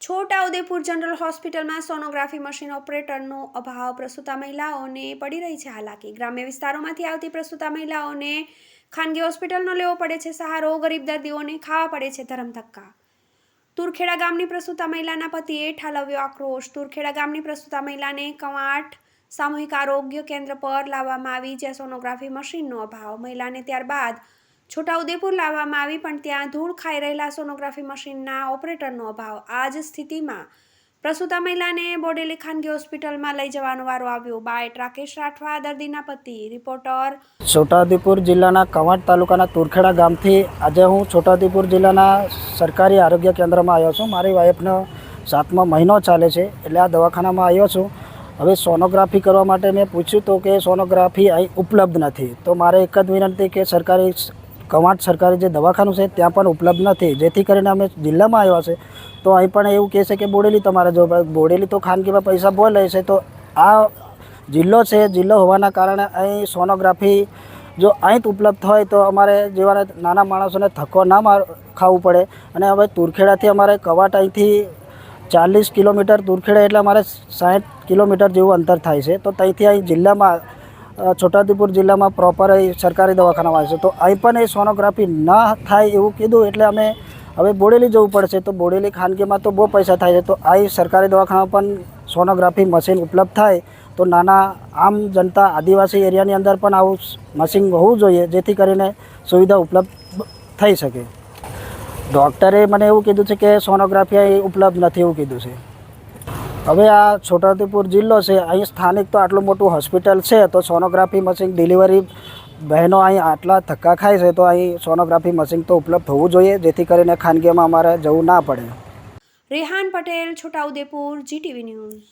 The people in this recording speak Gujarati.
છોટાઉદેપુર જનરલ હોસ્પિટલમાં સોનોગ્રાફી મશીન ઓપરેટરનો અભાવ. પ્રસૂતા મહિલાઓને પડી રહી છે હાલાકી. ગ્રામ્ય વિસ્તારોમાંથી આવતી પ્રસૂતા મહિલાઓને ખાનગી હોસ્પિટલનો લેવો પડે છે સહારો. ગરીબ દર્દીઓને ખાવા પડે છે ધરમ ધક્કા. તુરખેડા ગામની પ્રસૂતા મહિલાના પતિએ ઠાલવ્યો આક્રોશ. તુરખેડા ગામની પ્રસૂતા મહિલાને કવાંટ, સામૂહિક આરોગ્ય કેન્દ્ર પર લાવવામાં આવી, જ્યાં સોનોગ્રાફી મશીનનો અભાવ. મહિલાને ત્યારબાદ છોટાઉદેપુર લાવવામાં આવી, પણ ત્યાં ધૂળ ખાઈ રહેલા સોનોગ્રાફી મશીનના ઓપરેટરનો અભાવ. આ જ સ્થિતિમાં પ્રસૂતા મહિલાને બોડેલી ખાનગી હોસ્પિટલમાં લઈ જવાનો વારો આવ્યો. બાય રાકેશ રાઠવા, દર્દીના પતિ, રિપોર્ટર. છોટાઉદેપુર જિલ્લાના કવાંટ તાલુકાના તુરખેડા ગામથી આજે હું છોટાઉદેપુર જિલ્લાના સરકારી આરોગ્ય કેન્દ્રમાં આવ્યો છું. મારી વાઈફનો સાતમો મહિનો ચાલે છે, એટલે આ દવાખાનામાં આવ્યો છું. હવે સોનોગ્રાફી કરવા માટે મેં પૂછ્યું તો કે સોનોગ્રાફી અહીં ઉપલબ્ધ નથી. તો મારે એક જ વિનંતી કે સરકારી કવાંટ સરકારી જે દવાખાનું છે ત્યાં પણ ઉપલબ્ધ નથી. જેથી કરીને અમે જિલ્લામાં આવ્યા છે. તો અહીં પણ એવું કહે છે કે બોડેલી તમારે જો બોડેલી તો ખાનગીમાં પૈસા બહુ લે છે. તો આ જિલ્લો છે, જિલ્લો હોવાના કારણે અહીં સોનોગ્રાફી જો અહીં ઉપલબ્ધ હોય તો અમારે જેવા નાના માણસોને થકો ના માર ખાવું પડે. અને હવે તુરખેડાથી અમારે કવાટ અહીંથી ચાલીસ કિલોમીટર તુરખેડા એટલે અમારે સાઠ કિલોમીટર જેવું અંતર થાય છે. તો ત્યાંથી અહીં જિલ્લામાં છોટાઉદેપુર જિલ્લામાં પ્રોપર એ સરકારી દવાખાનામાં આવે છે. તો અહીં પણ એ સોનોગ્રાફી ન થાય એવું કીધું, એટલે અમે હવે બોડેલી જવું પડશે. તો બોડેલી ખાનગીમાં તો બહુ પૈસા થાય છે. તો અહીં સરકારી દવાખાનામાં પણ સોનોગ્રાફી મશીન ઉપલબ્ધ થાય. તો નાના આમ જનતા આદિવાસી એરિયાની અંદર પણ આવું મશીન હોવું જોઈએ, જેથી કરીને સુવિધા ઉપલબ્ધ થઈ શકે. ડૉક્ટરે મને એવું કીધું છે કે સોનોગ્રાફી ઉપલબ્ધ નથી એવું કીધું છે. હવે આ છોટાઉદેપુર જિલ્લો છે. અહીં સ્થાનિક તો આટલું મોટું હોસ્પિટલ છે તો સોનોગ્રાફી મશીન ડિલિવરી બહેનો અહીં આટલા ધક્કા ખાય છે તો અહીં સોનોગ્રાફી મશીન તો ઉપલબ્ધ હોવું જોઈએ જેથી કરીને ખાનગીમાં અમારે જવું ના પડે. Rehan Patel, Chhota Udepur, GTV news.